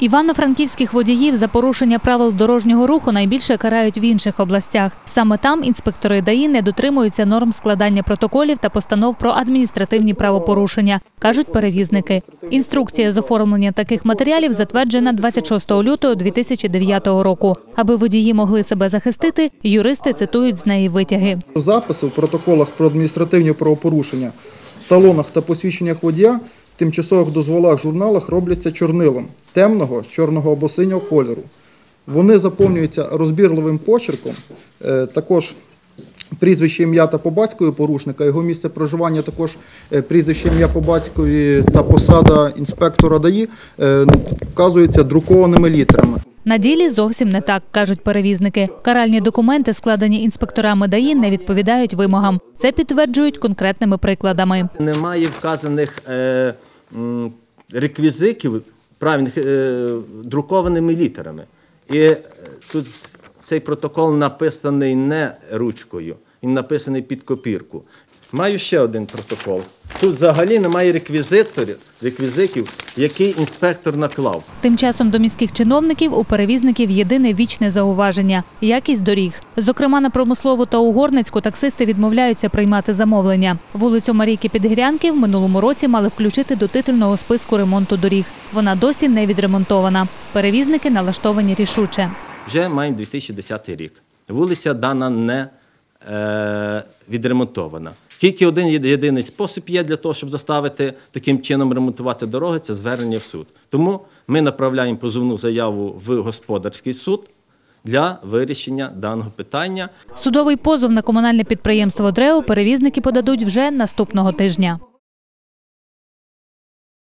Івано-франківських водіїв за порушення правил дорожнього руху найбільше карають в інших областях. Саме там інспектори ДАІ не дотримуються норм складання протоколів та постанов про адміністративні правопорушення, кажуть перевізники. Інструкція з оформлення таких матеріалів затверджена 26 лютого 2009 року. Аби водії могли себе захистити, юристи цитують з неї витяги. Записи в протоколах про адміністративні правопорушення, талонах та посвідченнях водія, тимчасових дозволах, журналах робляться чорнилом темного, чорного або синього кольору. Вони заповнюються розбірливим почерком, е, також прізвище, ім'я та по батькові порушника, його місце проживання, також е, прізвище, ім'я по батькові та посада інспектора ДАІ е, вказується друкованими літерами. На ділі зовсім не так, кажуть перевізники. Каральні документи, складені інспекторами ДАІ, не відповідають вимогам. Це підтверджують конкретними прикладами. Немає вказаних реквізитів правильних е, друкованими літерами. І е, тут цей протокол написаний не ручкою, він написаний під копірку. Маю ще один протокол. Тут взагалі немає реквізиторів, реквізитів, який інспектор наклав. Тим часом до міських чиновників у перевізників єдине вічне зауваження – якість доріг. Зокрема, на промислову та угорницьку таксисти відмовляються приймати замовлення. Вулицю Марійки Підгірянки в минулому році мали включити до титульного списку ремонту доріг. Вона досі не відремонтована. Перевізники налаштовані рішуче. Вже маємо 2010 рік. Вулиця дана не е, відремонтована. Тільки один єдиний спосіб є для того, щоб заставити таким чином ремонтувати дороги, це звернення в суд. Тому ми направляємо позовну заяву в господарський суд для вирішення даного питання. Судовий позов на комунальне підприємство «Дрео» перевізники подадуть вже наступного тижня.